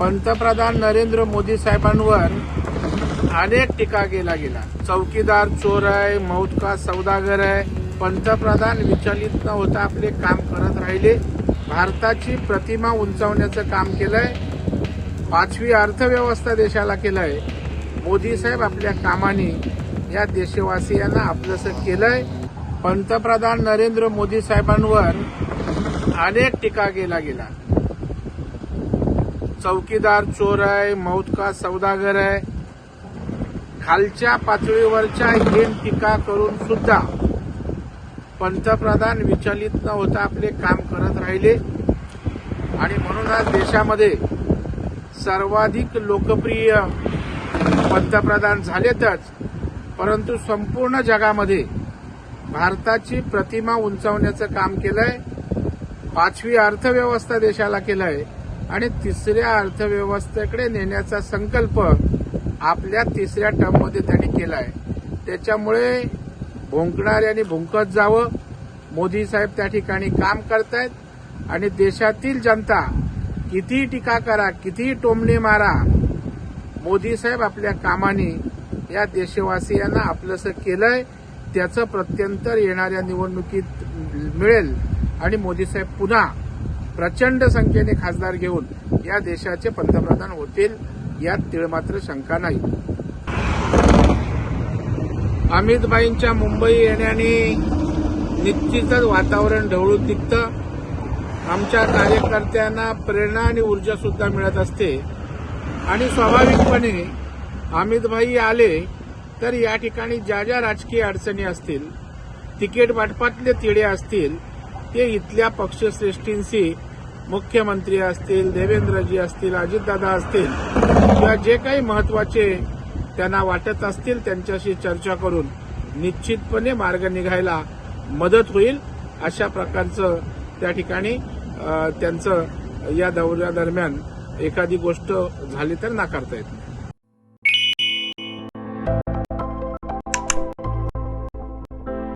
पंतप्रधान नरेंद्र मोदी साहेबांवर अनेक टीका केला गेला चौकीदार चोर आहे मौत का सौदागर आहे. पंतप्रधान विचलित न होता आपले काम करत राहिले. भारताची प्रतिमा उंचावण्याचं काम केलंय. पाचवी अर्थव्यवस्था देशाला केलंय. मोदी साहेब आपल्या कामाने या देशवासियांना आपलंसं केलंय. पंतप्रधान नरेंद्र मोदी साहेबांवर अनेक टीका केला गेला चौकीदार चोर आहे मौत का सौदागर आहे. खालच्या पातळीवरच्या हेम टीका करून सुद्धा पंतप्रधान विचलित न होता आपले काम करत राहिले. आणि म्हणून आज देशामध्ये सर्वाधिक लोकप्रिय पंतप्रधान झालेतच. परंतु संपूर्ण जगामध्ये भारताची प्रतिमा उंचावण्याचं काम केलंय. पाचवी अर्थव्यवस्था देशाला केलंय. आणि तिसऱ्या अर्थव्यवस्थेकडे नेण्याचा संकल्प आपल्या तिसऱ्या टर्ममध्ये त्यांनी आहे त्याच्यामुळे भोंकणाऱ्यांनी भुंकत जावं मोदी साहेब त्या ठिकाणी काम करतायत आणि देशातील जनता कितीही टीका करा कितीही टोमणे मारा मोदी साहेब आपल्या कामाने या देशवासियांना आपलंसं केलंय त्याचं प्रत्यंतर येणाऱ्या निवडणुकीत मिळेल. आणि मोदी साहेब पुन्हा प्रचंड संख्येने खासदार घेऊन या देशाचे पंतप्रधान होतील यात तिळमात्र शंका नाही. अमितभाईंच्या मुंबई येण्याने निश्चितच वातावरण ढवळून निघतं. आमच्या कार्यकर्त्यांना प्रेरणा आणि ऊर्जा सुद्धा मिळत असते. आणि स्वाभाविकपणे अमितभाई आले तर या ठिकाणी ज्या ज्या राजकीय अडचणी असतील तिकीट वाटपातले तिढे असतील ते इथल्या पक्षश्रेष्ठींशी मुख्यमंत्री असतील देवेंद्रजी असतील अजितदादा असतील किंवा जे काही महत्त्वाचे त्यांना वाटत असतील त्यांच्याशी चर्चा करून निश्चितपणे मार्ग निघायला मदत होईल अशा प्रकारचं त्या ठिकाणी त्यांचं या दौऱ्यादरम्यान एखादी गोष्ट झाली तर नाकारता येत नाही.